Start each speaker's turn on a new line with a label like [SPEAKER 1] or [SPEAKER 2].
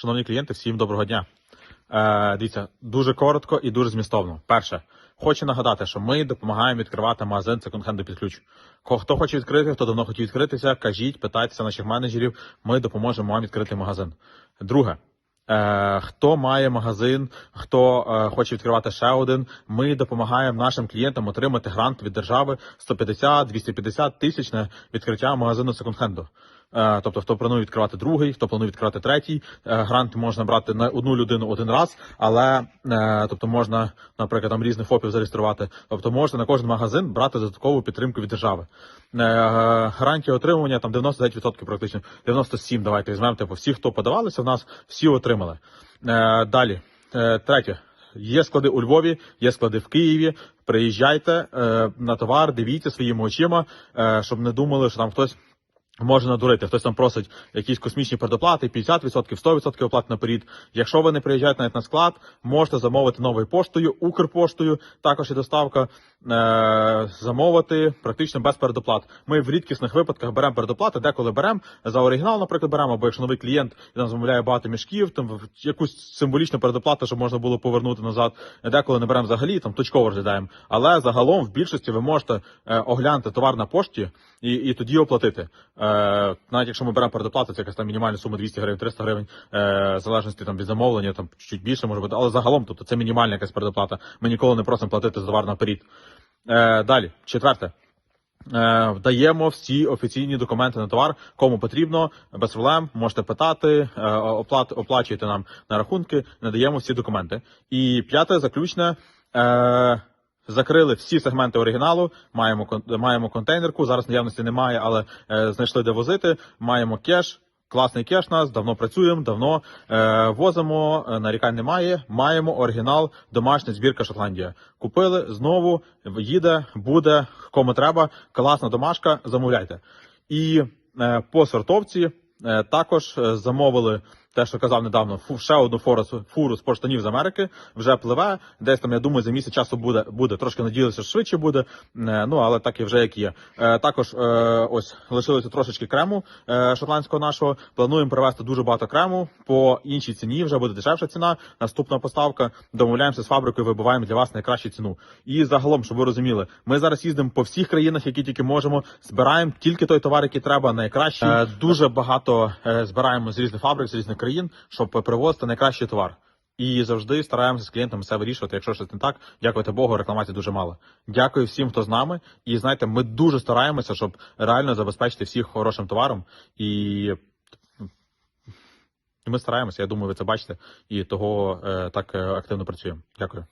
[SPEAKER 1] Шановні клієнти, всім доброго дня. Е, дивіться, дуже коротко і дуже змістовно. Перше, хочу нагадати, що ми допомагаємо відкривати магазин секонд-хенду під ключ. Хто хоче відкрити, хто давно хотів відкритися, кажіть, питайтеся наших менеджерів. Ми допоможемо вам відкрити магазин. Друге. Е, хто має магазин, хто е, хоче відкривати ще один, ми допомагаємо нашим клієнтам отримати грант від держави 150-250 тисяч на відкриття магазину секонд-хенду. Е, Тобто, хто планує відкривати другий, хто планує відкривати третій, е, грант можна брати на одну людину один раз, але е, тобто можна, наприклад, там різних ФОПів зареєструвати. Тобто можна на кожен магазин брати додаткову підтримку від держави. Гарантія отримування там 99% практично, 97% давайте візьмемо. Типу, всі, хто подавалися в нас, всі отримали. Далі, третє. Є склади у Львові, є склади в Києві. Приїжджайте на товар, дивіться своїми очима, щоб не думали, що там хтось може надурити. Хтось там просить якісь космічні предоплати, 50%, 100% оплат наперед. Якщо ви не приїжджаєте навіть на склад, можете замовити новою поштою, Укрпоштою, також і доставка, е- замовити практично без передоплат. Ми в рідкісних випадках беремо передоплати, деколи беремо за оригінал, наприклад, беремо, або якщо новий клієнт і нам замовляє багато мішків, там якусь символічну передоплату, щоб можна було повернути назад. Деколи не беремо взагалі, там точково розглядаємо. Але загалом в більшості ви можете е, оглянути товар на пошті і, і тоді оплатити. Е, навіть якщо ми беремо передоплату, це якась там мінімальна сума 200 гривень, 300 гривень, е, в залежності там від замовлення, там чуть більше може бути, але загалом, тобто це мінімальна якась передоплата. Ми ніколи не просимо платити за товар наперед. Е, далі, четверте. Е, Даємо всі офіційні документи на товар, кому потрібно, без проблем, можете питати, оплат, оплачуєте нам на рахунки, надаємо всі документи. І п'яте, заключне. Закрили всі сегменти оригіналу, маємо маємо контейнерку. Зараз наявності немає, але е, знайшли де возити. Маємо кеш. Класний кеш нас, давно працюємо, давно е, возимо, е, нарікань немає. Маємо оригінал, домашня збірка Шотландія. Купили знову, їде, буде, кому треба. Класна домашка, замовляйте. І е, по сортовці е, також е, замовили те, що казав недавно, фу, ще одну фуру, фуру з поштанів з Америки вже пливе. Десь там, я думаю, за місяць часу буде, буде. Трошки надіялися, що швидше буде. Е, ну, але так і вже як є. Е, також е, ось лишилося трошечки крему шотландського нашого. Плануємо привезти дуже багато крему по іншій ціні. Вже буде дешевша ціна. Наступна поставка. Домовляємося з фабрикою, вибиваємо для вас найкращу ціну. І загалом, щоб ви розуміли, ми зараз їздимо по всіх країнах, які тільки можемо. Збираємо тільки той товар, який треба, найкращий. Дуже багато збираємо з різних фабрик, з різних країн, щоб привозити найкращий товар. І завжди стараємося з клієнтами це вирішувати. Якщо щось не так, дякувати Богу, рекламації дуже мало. Дякую всім, хто з нами. І знаєте, ми дуже стараємося, щоб реально забезпечити всіх хорошим товаром. І і ми стараємося. Я думаю, ви це бачите, і того е, так е, активно працюємо. Дякую.